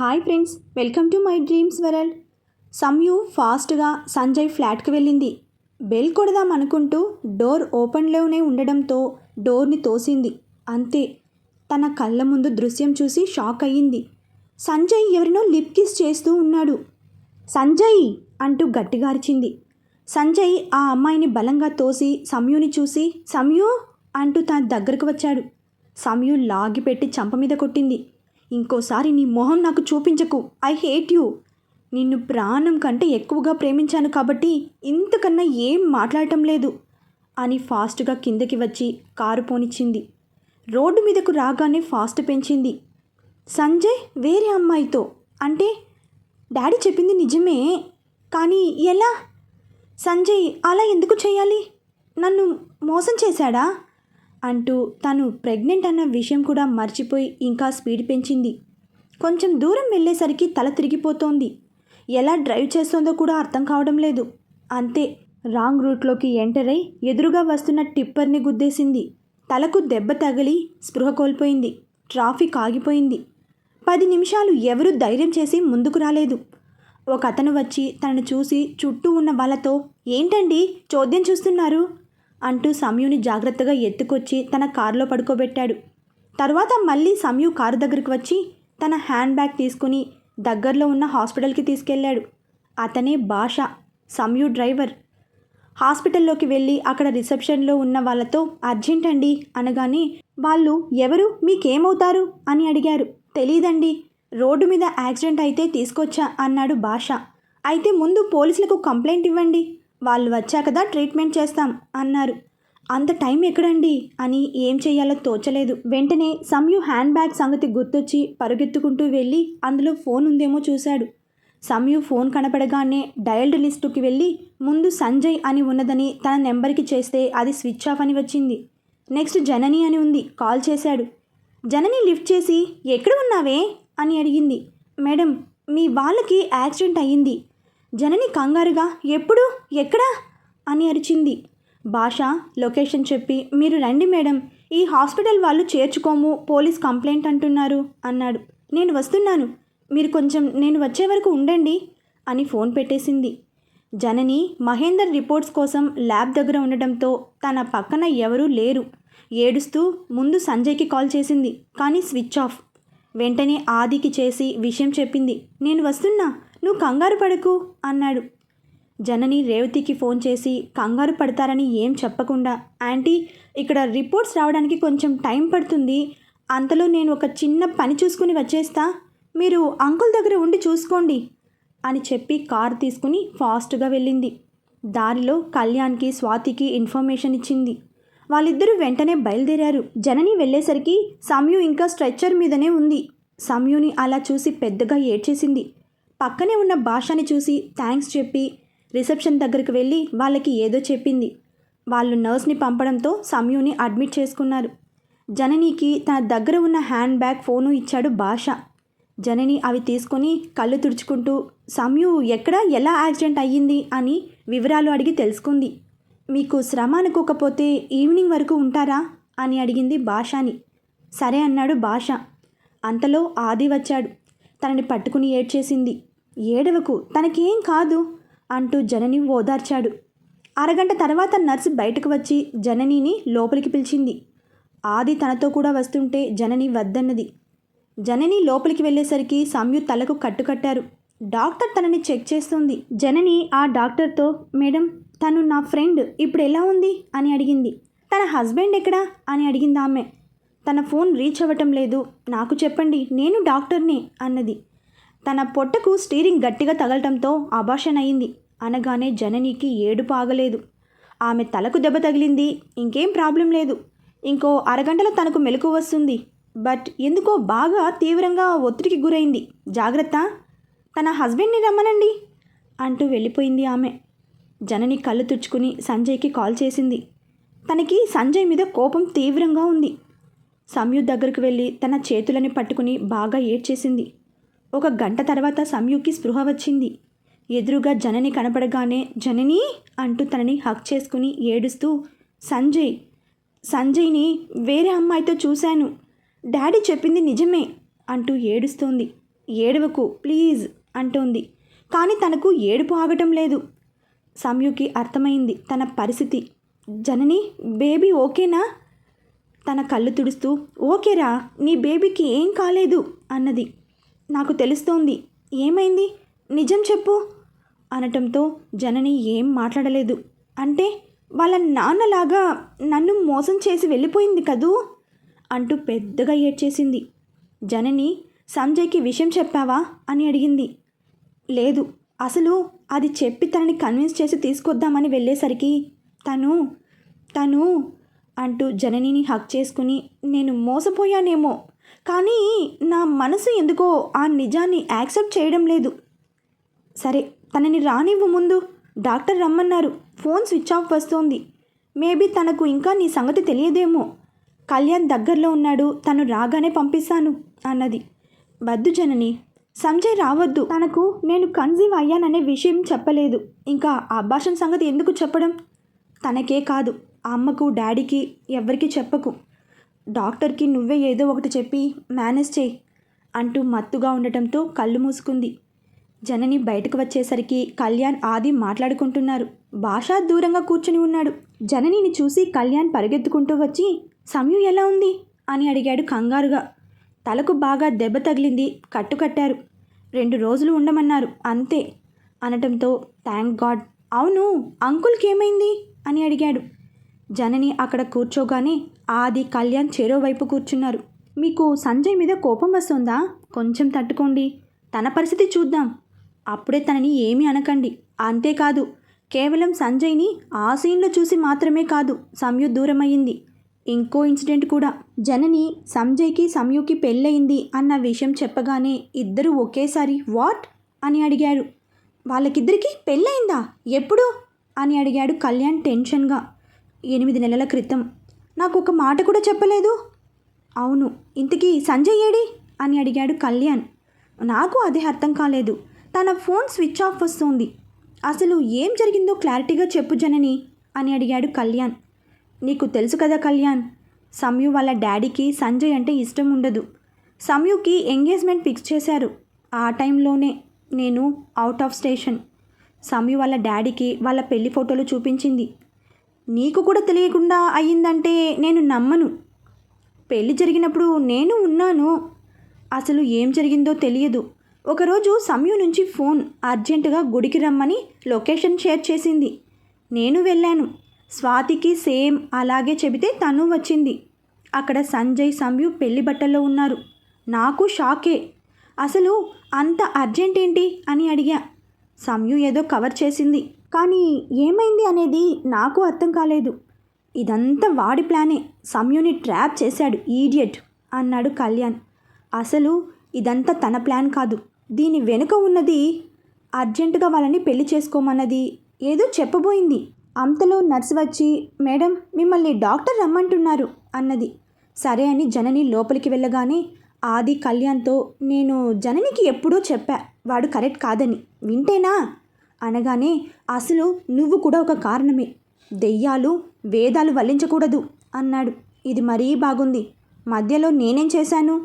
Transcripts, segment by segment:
Hi friends welcome to my dreams world. Samyu ఫాస్ట్గా సంజయ్ ఫ్లాట్కి వెళ్ళింది. బెల్ కొడదాం అనుకుంటూ డోర్ ఓపెన్లోనే ఉండడంతో డోర్ని తోసింది. అంతే తన కళ్ళ ముందు దృశ్యం చూసి షాక్ అయ్యింది. సంజయ్ ఎవరినో లిప్ కిస్ చేస్తూ ఉన్నాడు. సంజయ్ అంటూ గట్టిగార్చింది. సంజయ్ ఆ అమ్మాయిని బలంగా తోసి సమ్యుని చూసి సమ్యు అంటూ తన దగ్గరకు వచ్చాడు. సంయు లాగిపెట్టి చంప మీద కొట్టింది. ఇంకోసారి నీ మొహం నాకు చూపించకు. I hate you. నిన్ను ప్రాణం కంటే ఎక్కువగా ప్రేమించాను కాబట్టి ఇంతకన్నా ఏం మాట్లాడటం లేదు అని ఫాస్ట్గా కిందకి వచ్చి కారు పోనిచ్చింది. రోడ్డు మీదకు రాగానే ఫాస్ట్ పెంచింది. సంజయ్ వేరే అమ్మాయితో. అంటే డాడీ చెప్పింది నిజమే. కానీ ఎలా? సంజయ్ అలా ఎందుకు చేయాలి? నన్ను మోసం చేశాడా? అంటూ తను ప్రెగ్నెంట్ అన్న విషయం కూడా మర్చిపోయి ఇంకా స్పీడ్ పెంచింది. కొంచెం దూరం వెళ్ళేసరికి తల తిరిగిపోతోంది. ఎలా డ్రైవ్ చేస్తోందో కూడా అర్థం కావడం లేదు. అంతే రాంగ్ రూట్లోకి ఎంటర్ అయి ఎదురుగా వస్తున్న టిప్పర్ని గుద్దేసింది. తలకు దెబ్బ తగిలి స్పృహ కోల్పోయింది. ట్రాఫిక్ ఆగిపోయింది. పది నిమిషాలు ఎవరూ ధైర్యం చేసి ముందుకు రాలేదు. ఒక అతను వచ్చి తనను చూసి చుట్టూ ఉన్న వాళ్ళతో ఏంటండి? చోద్యం చూస్తున్నారు? అంటూ సమయుని జాగ్రత్తగా ఎత్తుకొచ్చి తన కారులో పడుకోబెట్టాడు. తర్వాత మళ్ళీ సమయు కారు దగ్గరికి వచ్చి తన హ్యాండ్ బ్యాగ్ తీసుకుని దగ్గరలో ఉన్న హాస్పిటల్కి తీసుకెళ్ళాడు. అతనే భాష సమయు డ్రైవర్. హాస్పిటల్లోకి వెళ్ళి అక్కడ రిసెప్షన్లో ఉన్న వాళ్ళతో అర్జెంట్ అండి అనగానే వాళ్ళు ఎవరు? మీకేమవుతారు? అని అడిగారు. తెలీదండి. రోడ్డు మీద యాక్సిడెంట్ అయితే తీసుకొచ్చా? అన్నాడు భాష. అయితే ముందు పోలీసులకు కంప్లైంట్ ఇవ్వండి. వాళ్ళు వచ్చాకదా ట్రీట్మెంట్ చేస్తాం అన్నారు. అంత టైం ఎక్కడండి? అని ఏం చేయాలో తోచలేదు. వెంటనే సమ్యు హ్యాండ్ బ్యాగ్ సంగతి గుర్తొచ్చి పరుగెత్తుకుంటూ వెళ్ళి అందులో ఫోన్ ఉందేమో చూశాడు. సమ్యు ఫోన్ కనపడగానే డయల్డ్ లిస్టుకి వెళ్ళి ముందు సంజయ్ అని ఉన్నదని తన నెంబర్కి చేస్తే అది స్విచ్ ఆఫ్ అని వచ్చింది. నెక్స్ట్ జనని అని ఉంది కాల్ చేశాడు. జనని లిఫ్ట్ చేసి ఎక్కడ ఉన్నావే? అని అడిగింది. మేడం మీ వాళ్ళకి యాక్సిడెంట్ అయ్యింది. జనని కంగారుగా ఎప్పుడు? ఎక్కడా? అని అరిచింది. భాష లొకేషన్ చెప్పి మీరు రండి మేడం. ఈ హాస్పిటల్ వాళ్ళు చేర్చుకోము పోలీస్ కంప్లైంట్ అంటున్నారు అన్నాడు. నేను వస్తున్నాను. మీరు కొంచెం నేను వచ్చే వరకు ఉండండి అని ఫోన్ పెట్టేసింది. జనని మహేందర్ రిపోర్ట్స్ కోసం ల్యాబ్ దగ్గర ఉండడంతో తన పక్కన ఎవరూ లేరు. ఏడుస్తూ ముందు సంజయ్కి కాల్ చేసింది కానీ స్విచ్ ఆఫ్. వెంటనే ఆదికి చేసి విషయం చెప్పింది. నేను వస్తున్నా. నువ్వు కంగారు పడకు అన్నాడు. జనని రేవతికి ఫోన్ చేసి కంగారు పడతారని ఏం చెప్పకుండా ఆంటీ ఇక్కడ రిపోర్ట్స్ రావడానికి కొంచెం టైం పడుతుంది. అంతలో నేను ఒక చిన్న పని చూసుకుని వచ్చేస్తా. మీరు అంకుల్ దగ్గర ఉండి చూసుకోండి అని చెప్పి కారు తీసుకుని ఫాస్ట్గా వెళ్ళింది. దారిలో కళ్యాణ్కి స్వాతికి ఇన్ఫర్మేషన్ ఇచ్చింది. వాళ్ళిద్దరూ వెంటనే బయలుదేరారు. జనని వెళ్ళేసరికి సమయు ఇంకా స్ట్రెచ్చర్ మీదనే ఉంది. సమయుని అలా చూసి పెద్దగా ఏడ్చేసింది. పక్కనే ఉన్న భాషని చూసి థ్యాంక్స్ చెప్పి రిసెప్షన్ దగ్గరికి వెళ్ళి వాళ్ళకి ఏదో చెప్పింది. వాళ్ళు నర్స్ని పంపడంతో సమయుని అడ్మిట్ చేసుకున్నారు. జననికి తన దగ్గర ఉన్న హ్యాండ్ బ్యాగ్ ఫోను ఇచ్చాడు భాష. జనని అవి తీసుకొని కళ్ళు తుడుచుకుంటూ సమయు ఎక్కడ? ఎలా యాక్సిడెంట్ అయ్యింది? అని వివరాలు అడిగి తెలుసుకుంది. మీకు శ్రమ అనుకోకపోతే ఈవినింగ్ వరకు ఉంటారా? అని అడిగింది భాషని. సరే అన్నాడు భాష. అంతలో ఆది వచ్చాడు. తనని పట్టుకుని ఏడ్చేసింది. ఏడవకు తనకేం కాదు అంటూ జనని ఓదార్చాడు. అరగంట తర్వాత నర్సు బయటకు వచ్చి జననిని లోపలికి పిలిచింది. ఆది తనతో కూడా వస్తుంటే జనని వద్దన్నది. జనని లోపలికి వెళ్ళేసరికి సమ్యు తలకు కట్టుకట్టారు. డాక్టర్ తనని చెక్ చేస్తుంది. జనని ఆ డాక్టర్తో మేడం తను నా ఫ్రెండ్ ఇప్పుడు ఎలా ఉంది? అని అడిగింది. తన హస్బెండ్ ఎక్కడా? అని అడిగింది ఆమె. తన ఫోన్ రీచ్ అవ్వటం లేదు. నాకు చెప్పండి నేను డాక్టర్ని అన్నది. తన పొట్టకు స్టీరింగ్ గట్టిగా తగలటంతో అబాషన్ అయింది అనగానే జననికి ఏడుపు ఆగలేదు. ఆమె తలకు దెబ్బ తగిలింది. ఇంకేం ప్రాబ్లం లేదు. ఇంకో అరగంటలో తనకు మెలకు వస్తుంది. బట్ ఎందుకో బాగా తీవ్రంగా ఒత్తిడికి గురైంది. జాగ్రత్త. తన హస్బెండ్ని రమ్మనండి అంటూ వెళ్ళిపోయింది ఆమె. జనని కళ్ళు తుడుచుకుని సంజయ్కి కాల్ చేసింది. తనకి సంజయ్ మీద కోపం తీవ్రంగా ఉంది. సంయు దగ్గరకు వెళ్ళి తన చేతులని పట్టుకుని బాగా ఏడ్చేసింది. ఒక గంట తర్వాత సంయుకి స్పృహ వచ్చింది. ఎదురుగా జనని కనపడగానే జనని అంటూ తనని హక్ చేసుకుని ఏడుస్తూ సంజయ్ సంజయ్ని వేరే అమ్మాయితో చూశాను. డాడీ చెప్పింది నిజమే అంటూ ఏడుస్తోంది. ఏడవకు ప్లీజ్ అంటోంది. కానీ తనకు ఏడుపు ఆగటం లేదు. సంయుకి అర్థమైంది తన పరిస్థితి. జనని బేబీ ఓకేనా? తన కళ్ళు తుడుస్తూ ఓకేరా నీ బేబీకి ఏం కాలేదు అన్నది. నాకు తెలుస్తోంది. ఏమైంది? నిజం చెప్పు. అనటంతో జనని ఏం మాట్లాడలేదు. అంటే వాళ్ళ నాన్నలాగా నన్ను మోసం చేసి వెళ్ళిపోయింది కదూ? అంటూ పెద్దగా ఏడ్చేసింది. జనని సంజయ్కి విషయం చెప్పావా? అని అడిగింది. లేదు. అసలు అది చెప్పి తనని కన్విన్స్ చేసి తీసుకొద్దామని వెళ్ళేసరికి తను తను అంటూ జననిని హక్ చేసుకుని నేను మోసపోయానేమో కానీ నా మనసు ఎందుకో ఆ నిజాన్ని యాక్సెప్ట్ చేయడం లేదు. సరే తనని రానివ్వు ముందు. డాక్టర్ రమ్మన్నారు. ఫోన్ స్విచ్ ఆఫ్ వస్తోంది. మేబీ తనకు ఇంకా నీ సంగతి తెలియదేమో. కళ్యాణ్ దగ్గరలో ఉన్నాడు. తను రాగానే పంపిస్తాను అన్నది. వద్దు జనని సంజయ్ రావద్దు. తనకు నేను కన్జీవ్ అయ్యాననే విషయం చెప్పలేదు. ఇంకా ఆ సంగతి ఎందుకు చెప్పడం? తనకే కాదు. అమ్మకు డాడీకి ఎవ్వరికీ చెప్పకు. డాక్టర్కి నువ్వే ఏదో ఒకటి చెప్పి మేనేజ్ చేయి అంటూ మత్తుగా ఉండటంతో కళ్ళు మూసుకుంది. జనని బయటకు వచ్చేసరికి కళ్యాణ్ ఆది మాట్లాడుకుంటున్నారు. భాష దూరంగా కూర్చుని ఉన్నాడు. జననిని చూసి కళ్యాణ్ పరిగెత్తుకుంటూ వచ్చి సమయం ఎలా ఉంది? అని అడిగాడు కంగారుగా. తలకు బాగా దెబ్బ తగిలింది కట్టుకట్టారు. రెండు రోజులు ఉండమన్నారు అంతే అనటంతో థ్యాంక్ గాడ్. అవును అంకుల్కి ఏమైంది? అని అడిగాడు. జనని అక్కడ కూర్చోగానే ఆది కళ్యాణ్ చెరో వైపు కూర్చున్నారు. మీకు సంజయ్ మీద కోపం వస్తుందా? కొంచెం తట్టుకోండి. తన పరిస్థితి చూద్దాం. అప్పుడే తనని ఏమీ అనకండి. అంతేకాదు కేవలం సంజయ్ని ఆ సీన్లో చూసి మాత్రమే కాదు సంయు దూరమయ్యింది. ఇంకో ఇన్సిడెంట్ కూడా. జనని సంజయ్కి సంయుకి పెళ్ళయింది అన్న విషయం చెప్పగానే ఇద్దరు ఒకేసారి వాట్? అని అడిగారు. వాళ్ళకిద్దరికి పెళ్ళయిందా? ఎప్పుడు? అని అడిగాడు కళ్యాణ్ టెన్షన్గా. ఎనిమిది నెలల క్రితం. నాకు ఒక మాట కూడా చెప్పలేదు. అవును ఇంతకీ సంజయ్ ఏడి? అని అడిగాడు కళ్యాణ్. నాకు అదే అర్థం కాలేదు. తన ఫోన్ స్విచ్ ఆఫ్ వస్తుంది. అసలు ఏం జరిగిందో క్లారిటీగా చెప్పు జనని అని అడిగాడు కళ్యాణ్. నీకు తెలుసు కదా కళ్యాణ్ సంయు వాళ్ళ డాడీకి సంజయ్ అంటే ఇష్టం ఉండదు. సంయుకి ఎంగేజ్మెంట్ ఫిక్స్ చేశారు. ఆ టైంలోనే నేను అవుట్ ఆఫ్ స్టేషన్. సంయు వాళ్ళ డాడీకి వాళ్ళ పెళ్ళి ఫోటోలు చూపించింది. నీకు కూడా తెలియకుండా అయ్యిందంటే నేను నమ్మను. పెళ్ళి జరిగినప్పుడు నేను ఉన్నాను. అసలు ఏం జరిగిందో తెలియదు. ఒకరోజు సమయం నుంచి ఫోన్ అర్జెంటుగా గుడికి రమ్మని లొకేషన్ షేర్ చేసింది. నేను వెళ్ళాను. స్వాతికి సేమ్ అలాగే చెబితే తను వచ్చింది. అక్కడ సంజయ్ సంయు పెళ్ళి బట్టల్లో ఉన్నారు. నాకు షాకే. అసలు అంత అర్జెంట్ ఏంటి అని అడిగా. సంయు ఏదో కవర్ చేసింది. కానీ ఏమైంది అనేది నాకు అర్థం కాలేదు. ఇదంతా వాడి ప్లానే. సమ్యుని ట్రాప్ చేశాడు ఈడియట్ అన్నాడు కళ్యాణ్. అసలు ఇదంతా తన ప్లాన్ కాదు. దీని వెనుక ఉన్నది అర్జెంటుగా వాళ్ళని పెళ్ళి చేసుకోమన్నది ఏదో చెప్పబోయింది. అంతలో నర్సు వచ్చి మేడం మిమ్మల్ని డాక్టర్ రమ్మంటున్నారు అన్నది. సరే అని జనని లోపలికి వెళ్ళగానే ఆది కళ్యాణ్తో నేను జననికి ఎప్పుడూ చెప్పా వాడు కరెక్ట్ కాదని. వింటేనా? అనగానే అసలు నువ్వు కూడా ఒక కారణమే. దెయ్యాలు వేదాలు వల్లించకూడదు అన్నాడు. ఇది మరీ బాగుంది. మధ్యలో నేనేం చేశాను?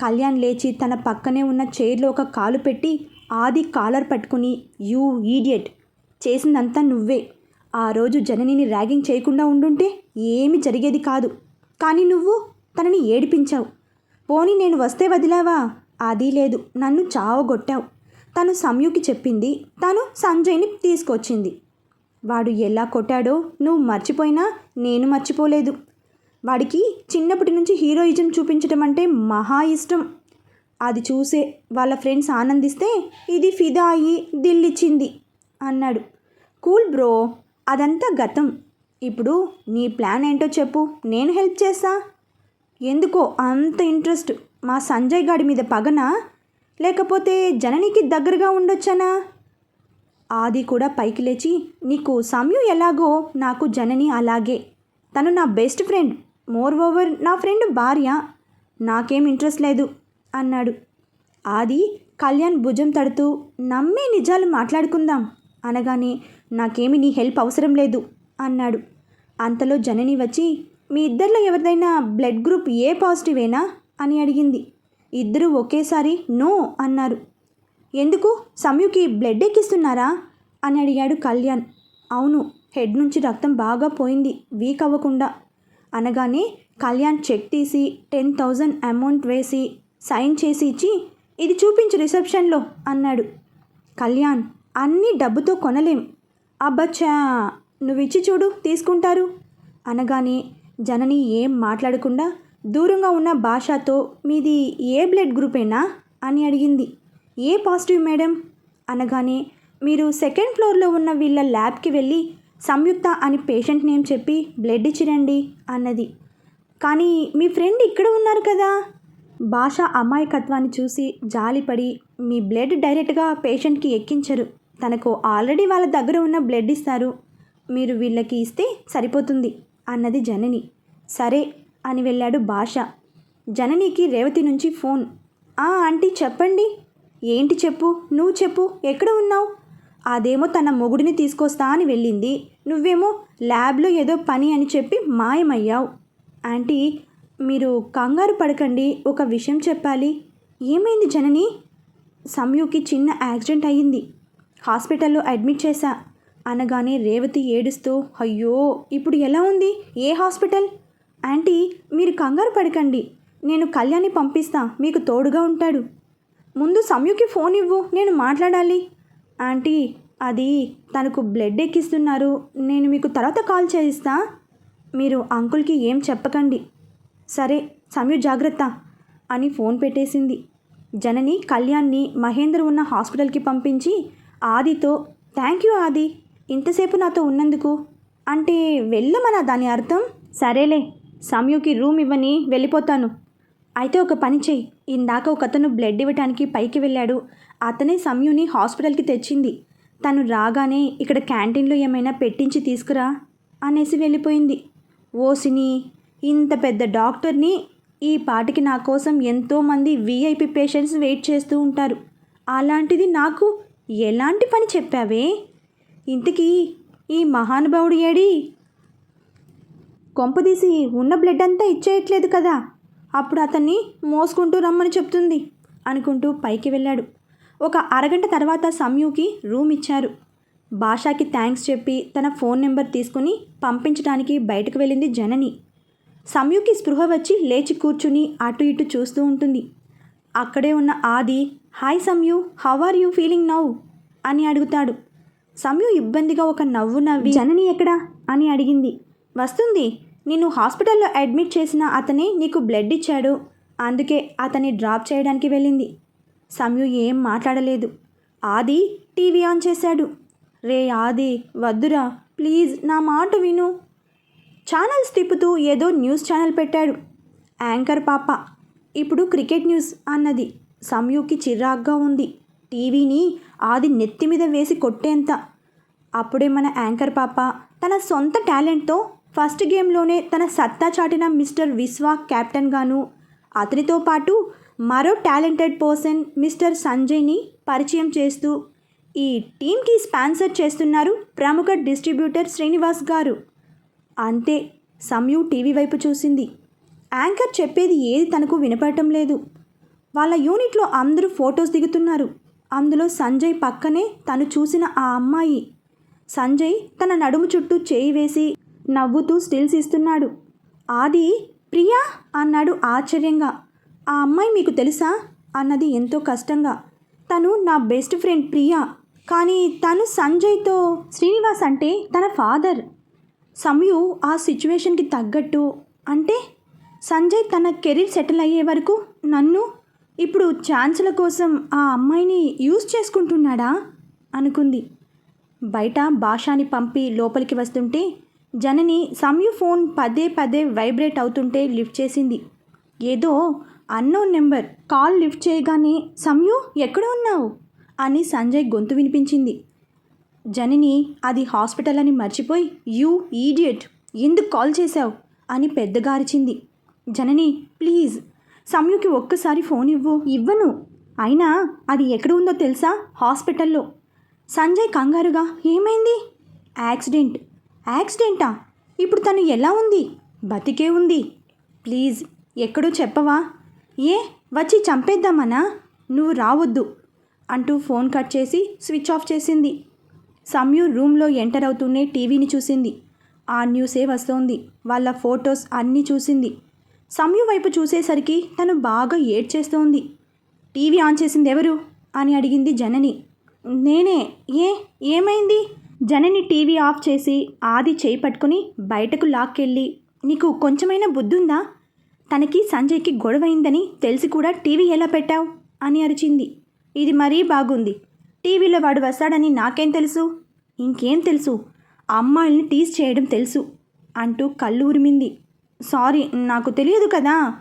కళ్యాణ్ లేచి తన పక్కనే ఉన్న చైర్లో ఒక కాలు పెట్టి ఆది కాలర్ పట్టుకుని యూ ఈడియట్ చేసిందంతా నువ్వే. ఆ రోజు జననిని ర్యాగింగ్ చేయకుండా ఉండుంటే ఏమి జరిగేది కాదు. కానీ నువ్వు తనని ఏడిపించావు. పోనీ నేను వస్తే వదిలావా? అది లేదు. నన్ను చావగొట్టావు. తను సంయుకి చెప్పింది. తను సంజయ్ని తీసుకొచ్చింది. వాడు ఎలా కొట్టాడో నువ్వు మర్చిపోయినా నేను మర్చిపోలేదు. వాడికి చిన్నప్పటి నుంచి హీరోయిజం చూపించడం అంటే మహా ఇష్టం. అది చూసే వాళ్ళ ఫ్రెండ్స్ ఆనందిస్తే ఇది ఫిదా అయ్యి దిల్లిచ్చింది అన్నాడు. కూల్ బ్రో అదంతా గతం. ఇప్పుడు నీ ప్లాన్ ఏంటో చెప్పు. నేను హెల్ప్ చేస్తా? ఎందుకో అంత ఇంట్రెస్ట్. మా సంజయ్ గాడి మీద పగనా? లేకపోతే జననికి దగ్గరగా ఉండొచ్చనా? ఆది కూడా పైకి లేచి నీకు సమయం ఎలాగో నాకు జనని అలాగే. తను నా బెస్ట్ ఫ్రెండ్. మోర్ ఓవర్ నా ఫ్రెండ్ భార్య. నాకేం ఇంట్రెస్ట్ లేదు అన్నాడు. ఆది కళ్యాణ్ భుజం తడుతూ నమ్మే నిజాలు మాట్లాడుకుందాం. అనగానే నాకేమి నీ హెల్ప్ అవసరం లేదు అన్నాడు. అంతలో జనని వచ్చి మీ ఇద్దరిలో ఎవరిదైనా బ్లడ్ గ్రూప్ ఏ పాజిటివేనా? అని అడిగింది. ఇద్దరు ఒకేసారి నో అన్నారు. ఎందుకు? సమయుకి బ్లడ్ ఎక్కిస్తున్నారా అని అడిగాడు కళ్యాణ్. అవును హెడ్ నుంచి రక్తం బాగా పోయింది వీక్ అవ్వకుండా. అనగానే కళ్యాణ్ చెక్ తీసి టెన్ థౌజండ్ అమౌంట్ వేసి సైన్ చేసి ఇచ్చి ఇది చూపించు రిసెప్షన్లో అన్నాడు. కళ్యాణ్ అన్నీ డబ్బుతో కొనలేం. అబ్బచ్చా నువ్వు ఇచ్చి చూడు తీసుకుంటారు. అనగానే జనని ఏం మాట్లాడకుండా దూరంగా ఉన్న భాషతో మీది ఏ బ్లడ్ గ్రూపేనా? అని అడిగింది. A positive madam? అనగానే మీరు సెకండ్ ఫ్లోర్లో ఉన్న వీళ్ళ ల్యాబ్కి వెళ్ళి సంయుక్త అని పేషెంట్ నేమ్ చెప్పి బ్లడ్ ఇచ్చిరండి అన్నది. కానీ మీ ఫ్రెండ్ ఇక్కడ ఉన్నారు కదా? భాష అమాయకత్వాన్ని చూసి జాలిపడి మీ బ్లడ్ డైరెక్ట్గా పేషెంట్కి ఎక్కించరు. తనకు ఆల్రెడీ వాళ్ళ దగ్గర ఉన్న బ్లడ్ ఇస్తారు. మీరు వీళ్ళకి ఇస్తే సరిపోతుంది అన్నది జనని. సరే అని వెళ్ళాడు భాష. జననికి రేవతి నుంచి ఫోన్. ఆ ఆంటీ చెప్పండి. ఏంటి చెప్పు? నువ్వు చెప్పు. ఎక్కడ ఉన్నావు? అదేమో తన మొగుడిని తీసుకొస్తా అని వెళ్ళింది. నువ్వేమో ల్యాబ్లో ఏదో పని అని చెప్పి మాయమయ్యావు. ఆంటీ మీరు కంగారు పడకండి. ఒక విషయం చెప్పాలి. ఏమైంది జనని? సంయుకి చిన్న యాక్సిడెంట్ అయ్యింది. హాస్పిటల్లో అడ్మిట్ చేశా. అనగానే రేవతి ఏడుస్తూ అయ్యో ఇప్పుడు ఎలా ఉంది? ఏ హాస్పిటల్? ఆంటీ మీరు కంగారు పడకండి. నేను కళ్యాణి పంపిస్తా. మీకు తోడుగా ఉంటాడు. ముందు సంయుకి ఫోన్ ఇవ్వు. నేను మాట్లాడాలి. ఆంటీ అది తనకు బ్లడ్ ఎక్కిస్తున్నారు. నేను మీకు తర్వాత కాల్ చేయిస్తా. మీరు అంకుల్కి ఏం చెప్పకండి. సరే సమయ జాగ్రత్త అని ఫోన్ పెట్టేసింది. జనని కళ్యాణ్ని మహేంద్ర ఉన్న హాస్పిటల్కి పంపించి ఆదితో థ్యాంక్ యూ ఆది. ఇంతసేపు నాతో ఉన్నందుకు. అంటే వెళ్ళమనా దాని అర్థం? సరేలే. సమయుకి రూమ్ ఇవ్వని వెళ్ళిపోతాను. అయితే ఒక పని చెయ్యి. ఇందాక ఒక అతను బ్లడ్ ఇవ్వటానికి పైకి వెళ్ళాడు. అతనే సమయుని హాస్పిటల్కి తెచ్చింది. తను రాగానే ఇక్కడ క్యాంటీన్లో ఏమైనా పెట్టించి తీసుకురా అనేసి వెళ్ళిపోయింది. ఓసిని ఇంత పెద్ద డాక్టర్ని ఈ పాటికి నా కోసం ఎంతోమంది వీఐపీ పేషెంట్స్ వెయిట్ చేస్తూ ఉంటారు. అలాంటిది నాకు ఎలాంటి పని చెప్పావే? ఇంతకీ ఈ మహానుభావుడు ఏడి? కొంపదీసి ఉన్న బ్లడ్ అంతా ఇచ్చేయట్లేదు కదా. అప్పుడు అతన్ని మోసుకుంటూ రమ్మని చెప్తుంది అనుకుంటూ పైకి వెళ్ళాడు. ఒక అరగంట తర్వాత సంయుకి రూమ్ ఇచ్చారు. భాషాకి థ్యాంక్స్ చెప్పి తన ఫోన్ నెంబర్ తీసుకుని పంపించడానికి బయటకు వెళ్ళింది జనని. సంయుకి స్పృహ వచ్చి లేచి కూర్చుని అటు ఇటు చూస్తూ ఉంటుంది. అక్కడే ఉన్న Aadi hi Samyu how are you feeling now? అని అడుగుతాడు. సంయు ఇబ్బందిగా ఒక నవ్వు నవ్వి జనని ఎక్కడా? అని అడిగింది. వస్తుంది. నిన్ను హాస్పిటల్లో అడ్మిట్ చేసిన అతనే నీకు బ్లడ్ ఇచ్చాడు. అందుకే అతన్ని డ్రాప్ చేయడానికి వెళ్ళింది. సంయు ఏం మాట్లాడలేదు. ఆది టీవీ ఆన్ చేశాడు. రే ఆది వద్దురా ప్లీజ్ నా మాట విను. ఛానల్స్ తిప్పుతూ ఏదో న్యూస్ ఛానల్ పెట్టాడు. యాంకర్ పాప. ఇప్పుడు క్రికెట్ న్యూస్ అన్నది. సమయుకి చిరాగ్గా ఉంది. టీవీని ఆది నెత్తి మీద వేసి కొట్టేంత. అప్పుడే మన యాంకర్ పాప తన సొంత టాలెంట్తో ఫస్ట్ గేమ్లోనే తన సత్తా చాటిన మిస్టర్ విశ్వా కెప్టెన్గాను అతనితో పాటు మరో టాలెంటెడ్ పర్సన్ మిస్టర్ సంజయ్ని పరిచయం చేస్తూ ఈ టీంకి స్పాన్సర్ చేస్తున్నారు ప్రముఖ డిస్ట్రిబ్యూటర్ శ్రీనివాస్ గారు. అంతే సంయు టీవీ వైపు చూసింది. యాంకర్ చెప్పేది ఏది తనకు వినపడటం లేదు. వాళ్ళ యూనిట్లో అందరూ ఫొటోస్ దిగుతున్నారు. అందులో సంజయ్ పక్కనే తను చూసిన ఆ అమ్మాయి. సంజయ్ తన నడుము చుట్టూ చేయి వేసి నవ్వుతూ స్టిల్స్ ఇస్తున్నాడు. ఆది ప్రియా! అన్నాడు ఆశ్చర్యంగా. ఆ అమ్మాయి మీకు తెలుసా? అన్నది ఎంతో కష్టంగా. తను నా బెస్ట్ ఫ్రెండ్ ప్రియా. కానీ తను సంజయ్తో శ్రీనివాస్ అంటే తన ఫాదర్. సమయు ఆ సిచ్యువేషన్కి తగ్గట్టు అంటే సంజయ్ తన కెరీర్ సెటిల్ అయ్యే వరకు నన్ను ఇప్పుడు ఛాన్సుల కోసం ఆ అమ్మాయిని యూజ్ చేసుకుంటున్నాడా? అనుకుంది. బయట భాషాని పంపి లోపలికి వస్తుంటే జనని సమయు ఫోన్ పదే పదే వైబ్రేట్ అవుతుంటే లిఫ్ట్ చేసింది. ఏదో అన్నోన్ నెంబర్ కాల్ లిఫ్ట్ చేయగానే సమయు ఎక్కడ ఉన్నావు? అని సంజయ్ గొంతు వినిపించింది. జనని అది హాస్పిటల్ అని మర్చిపోయి యూ ఈడియట్ ఎందుకు కాల్ చేశావు? అని పెద్దగా అరిచింది జనని ప్లీజ్ సమయుకి ఒక్కసారి ఫోన్ ఇవ్వు ఇవ్వను. అయినా అది ఎక్కడ ఉందో తెలుసా? హాస్పిటల్లో. సంజయ్ కంగారుగా ఏమైంది? యాక్సిడెంట్. యాక్సిడెంటా? ఇప్పుడు తను ఎలా ఉంది? బతికే ఉంది. ప్లీజ్ ఎక్కడో చెప్పవా? ఏ వచ్చి చంపేద్దామనా? నువ్వు రావద్దు అంటూ ఫోన్ కట్ చేసి స్విచ్ ఆఫ్ చేసింది. సంయు రూమ్లో ఎంటర్ అవుతూనే టీవీని చూసింది. ఆ న్యూసే వస్తోంది. వాళ్ళ ఫొటోస్ అన్నీ చూసింది. సంయు వైపు చూసేసరికి తను బాగా ఏడ్చేస్తోంది. టీవీ ఆన్ చేసింది ఎవరు? అని అడిగింది జనని. నేనే. ఏ ఏమైంది? జనని టీవీ ఆఫ్ చేసి ఆది చేయి పట్టుకుని బయటకు లాక్కెళ్ళి నీకు కొంచెమైనా బుద్ధుందా? తనకి సంజయ్కి గొడవైందని తెలిసి కూడా టీవీ ఎలా పెట్టావు? అని అరిచింది. ఇది మరీ బాగుంది. టీవీలో వాడు వస్తాడని నాకేం తెలుసు? ఇంకేం తెలుసు? అమ్మాయిల్ని టీజ్ చేయడం తెలుసు అంటూ కళ్ళు ఉరిమింది సారీ నాకు తెలియదు కదా.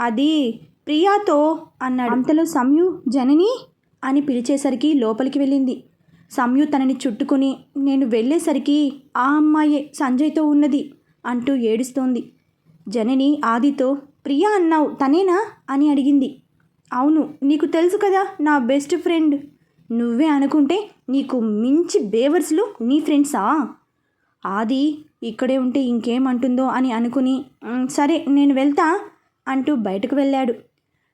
అది ప్రియాతో అన్నాడు. అంతలో సంయు జనని? అని పిలిచేసరికి లోపలికి వెళ్ళింది. సంయు తనని చుట్టుకుని నేను వెళ్ళేసరికి ఆ అమ్మాయే సంజయ్తో ఉన్నది అంటూ ఏడుస్తోంది. జనని ఆదితో ప్రియా అన్నావు తనేనా? అని అడిగింది. అవును నీకు తెలుసు కదా నా బెస్ట్ ఫ్రెండ్. నువ్వే అనుకుంటే నీకు మించి బేవర్స్లు నీ ఫ్రెండ్సా? ఆది ఇక్కడే ఉంటే ఇంకేమంటుందో అని అనుకుని సరే నేను వెళ్తా అంటూ బయటకు వెళ్ళాడు.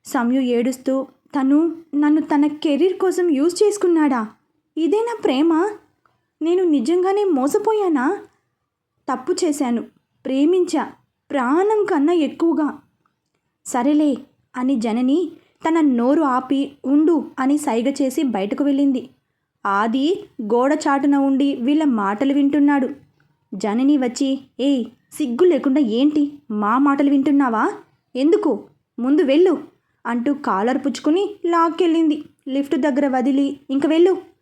సమయు ఏడుస్తూ తను నన్ను తన కెరీర్ కోసం యూజ్ చేసుకున్నాడా? ఇదే నా ప్రేమ? నేను నిజంగానే మోసపోయానా? తప్పు చేశాను. ప్రేమించా. ప్రాణం కన్నా ఎక్కువగా. సరేలే అని జనని తన నోరు ఆపి ఉండు అని సైగ చేసి బయటకు వెళ్ళింది. ఆది గోడ చాటున ఉండి వీళ్ళ మాటలు వింటున్నాడు. జనని వచ్చి ఏయ్ సిగ్గు లేకుండా ఏంటి? మా మాటలు వింటున్నావా? ఎందుకు? ముందు వెళ్ళు అంటూ కాలర్ పుచ్చుకుని లాక్కెళ్ళింది. లిఫ్ట్ దగ్గర వదిలి ఇంక వెళ్ళు.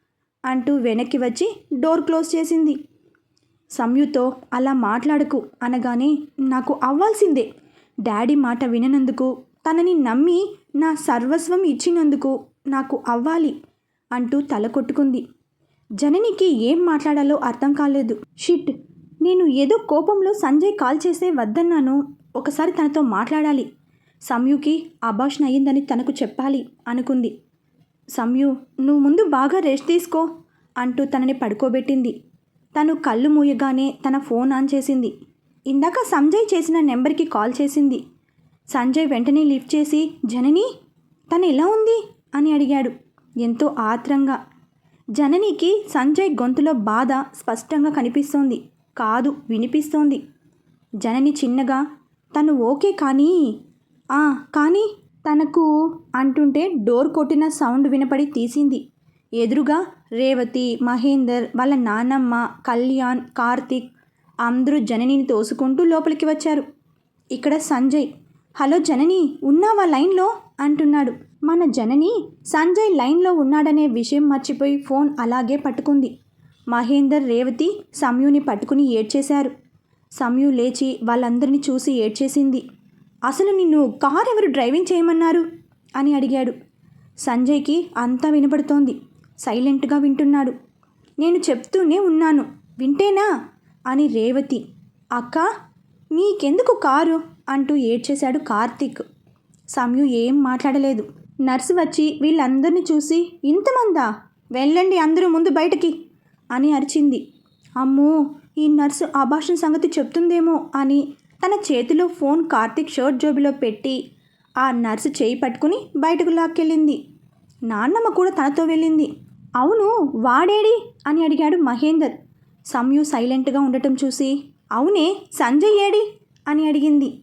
అంటూ వెనక్కి వచ్చి డోర్ క్లోజ్ చేసింది. సంయుతో అలా మాట్లాడకు అనగానే నాకు అవ్వాల్సిందే. డాడీ మాట విననందుకు తనని నమ్మి నా సర్వస్వం ఇచ్చినందుకు నాకు అవ్వాలి అంటూ తల కొట్టుకుంది. జననికి ఏం మాట్లాడాలో అర్థం కాలేదు. షిట్ నేను ఏదో కోపంలో సంజయ్ కాల్ చేస్తే వద్దన్నాను ఒకసారి తనతో మాట్లాడాలి. సంయుకి అభాషణ అయ్యిందని తనకు చెప్పాలి అనుకుంది. సంయు నువ్వు ముందు బాగా రెస్ట్ తీసుకో అంటూ తనని పడుకోబెట్టింది. తను కళ్ళు మూయగానే తన ఫోన్ ఆన్ చేసింది. ఇందాక సంజయ్ చేసిన నెంబర్కి కాల్ చేసింది. సంజయ్ వెంటనే లిఫ్ట్ చేసి జనని తను ఎలా ఉంది? అని అడిగాడు. ఎంతో ఆత్రంగా. జననికి సంజయ్ గొంతులో బాధ స్పష్టంగా కనిపిస్తోంది. కాదు వినిపిస్తోంది. జనని చిన్నగా తను ఓకే కానీ కానీ తనకు అంటుంటే డోర్ కొట్టిన సౌండ్ వినపడి తీసింది. ఎదురుగా రేవతి మహేందర్ వాళ్ళ నానమ్మ కళ్యాణ్ కార్తీక్ అందరూ జననిని తోసుకుంటూ లోపలికి వచ్చారు. ఇక్కడ సంజయ్ హలో జనని ఉన్నావా లైన్లో? అంటున్నాడు. మన జనని సంజయ్ లైన్లో ఉన్నాడనే విషయం మర్చిపోయి ఫోన్ అలాగే పట్టుకుంది. మహేందర్ రేవతి సమయుని పట్టుకుని ఏడ్చేశారు. సమయు లేచి వాళ్ళందరినీ చూసి ఏడ్చేసింది. అసలు నిన్ను కార్ ఎవరు డ్రైవింగ్ చేయమన్నారు? అని అడిగాడు. సంజయ్కి అంతా వినపడుతోంది. సైలెంట్గా వింటున్నాడు. నేను చెప్తూనే ఉన్నాను. వింటేనా? అని రేవతి. అక్క నీకెందుకు కారు? అంటూ ఏడ్చేశాడు కార్తీక్. సమయం ఏం మాట్లాడలేదు. నర్సు వచ్చి వీళ్ళందరినీ చూసి ఇంతమందా? వెళ్ళండి అందరూ ముందు బయటికి అని అరిచింది. అమ్మో ఈ నర్సు అభాషణ సంగతి చెప్తుందేమో అని తన చేతిలో ఫోన్ కార్తీక్ షర్ట్ జోబిలో పెట్టి ఆ నర్సు చేయి పట్టుకుని బయటకు లాక్కెళ్ళింది. నాన్నమ్మ కూడా తనతో వెళ్ళింది. అవును వాడేడి? అని అడిగాడు మహేందర్. సంయు సైలెంట్గా ఉండటం చూసి అవునే సంజయ్ ఏడి? అని అడిగింది.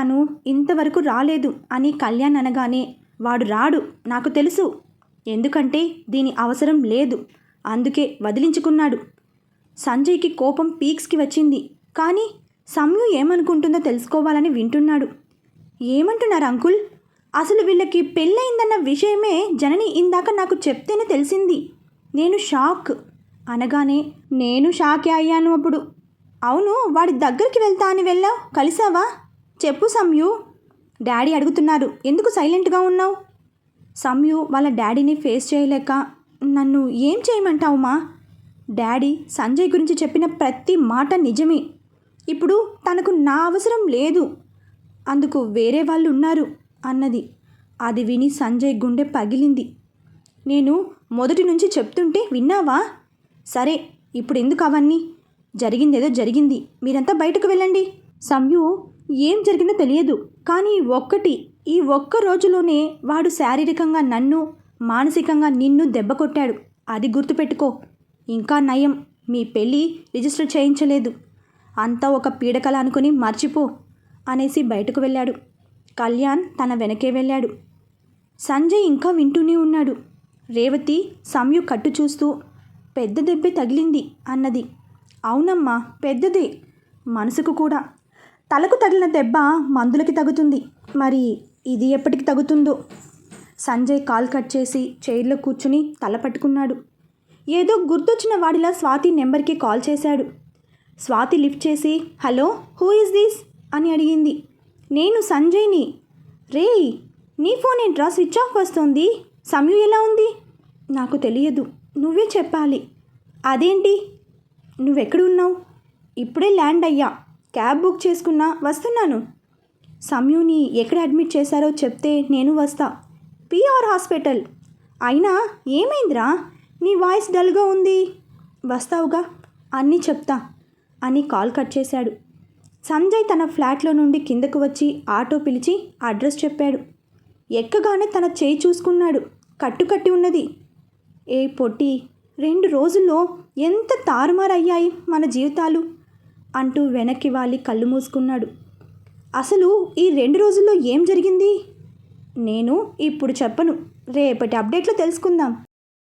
తను ఇంతవరకు రాలేదు అని కళ్యాణ్ అనగానే వాడు రాడు నాకు తెలుసు. ఎందుకంటే దీని అవసరం లేదు. అందుకే వదిలించుకున్నాడు. సంజయ్కి కోపం పీక్స్కి వచ్చింది. కానీ సంయు ఏమనుకుంటుందో తెలుసుకోవాలని వింటున్నాడు. ఏమంటున్నారు అంకుల్? అసలు వీళ్ళకి పెళ్ళయిందన్న విషయమే జనని ఇందాక నాకు చెప్తేనే తెలిసింది. నేను షాక్. అనగానే నేను షాకే అయ్యాను అప్పుడు. అవును వాడి దగ్గరికి వెళ్తా అని వెళ్ళావు కలిసావా? చెప్పు సంయు డాడీ అడుగుతున్నారు ఎందుకు సైలెంట్గా ఉన్నావు? సంయు వాళ్ళ డాడీని ఫేస్ చేయలేక నన్ను ఏం చేయమంటావు మా? డాడీ సంజయ్ గురించి చెప్పిన ప్రతి మాట నిజమే. ఇప్పుడు తనకు నా అవసరం లేదు. అందుకు వేరే వాళ్ళు ఉన్నారు అన్నది. అది విని సంజయ్ గుండె పగిలింది. నేను మొదటి నుంచి చెప్తుంటే విన్నావా? సరే ఇప్పుడు ఎందుకు అవన్నీ? జరిగిందేదో జరిగింది. మీరంతా బయటకు వెళ్ళండి. సంయు ఏం జరిగిందో తెలియదు. కానీ ఒక్కటి ఈ ఒక్క రోజులోనే వాడు శారీరకంగా నన్ను మానసికంగా నిన్ను దెబ్బ కొట్టాడు. అది గుర్తుపెట్టుకో. ఇంకా నయం. మీ పెళ్ళి రిజిస్టర్ చేయించలేదు. అంతా ఒక పీడకల అనుకుని మర్చిపో అనేసి బయటకు వెళ్ళాడు. కళ్యాణ్ తన వెనకే వెళ్ళాడు. సంజయ్ ఇంకా వింటూనే ఉన్నాడు. రేవతి సంయు కట్టు చూస్తూ పెద్ద దెబ్బే తగిలింది అన్నది. అవునమ్మా పెద్దదే మనసుకు కూడా. తలకు తగిలిన దెబ్బ మందులకి తగుతుంది. మరి ఇది ఎప్పటికి తగుతుందో? సంజయ్ కాల్ కట్ చేసి చైర్లో కూర్చుని తల పట్టుకున్నాడు. ఏదో గుర్తొచ్చిన వాడిలా స్వాతి నెంబర్కి కాల్ చేశాడు. స్వాతి లిఫ్ట్ చేసి హలో హూ ఇస్ దిస్? అని అడిగింది. నేను సంజయ్ని. రే నీ ఫోన్ ఏంట్రా స్విచ్ ఆఫ్ వస్తుంది? సమయం ఎలా ఉంది? నాకు తెలియదు. నువ్వే చెప్పాలి. అదేంటి? నువ్వెక్కడున్నావు? ఇప్పుడే ల్యాండ్ అయ్యా. క్యాబ్ బుక్ చేసుకున్నా వస్తున్నాను. సమయుని ఎక్కడ అడ్మిట్ చేశారో చెప్తే నేను వస్తా. PR hospital. అయినా ఏమైందిరా? నీ వాయిస్ డల్గా ఉంది. వస్తావుగా. అన్నీ చెప్తా. అని కాల్ కట్ చేశాడు. సంజయ్ తన ఫ్లాట్లో నుండి కిందకు వచ్చి ఆటో పిలిచి అడ్రస్ చెప్పాడు. ఎక్కగానే తన చేయి చూసుకున్నాడు. కట్టు కట్టి ఉన్నది. ఏ పొట్టి రెండు రోజుల్లో ఎంత తారుమారయ్యాయి మన జీవితాలు అంటూ వెనక్కి వాలి కళ్ళు మూసుకున్నాడు. అసలు ఈ రెండు రోజుల్లో ఏం జరిగింది? నేను ఇప్పుడు చెప్పను. రేపటి అప్డేట్లో తెలుసుకుందాం.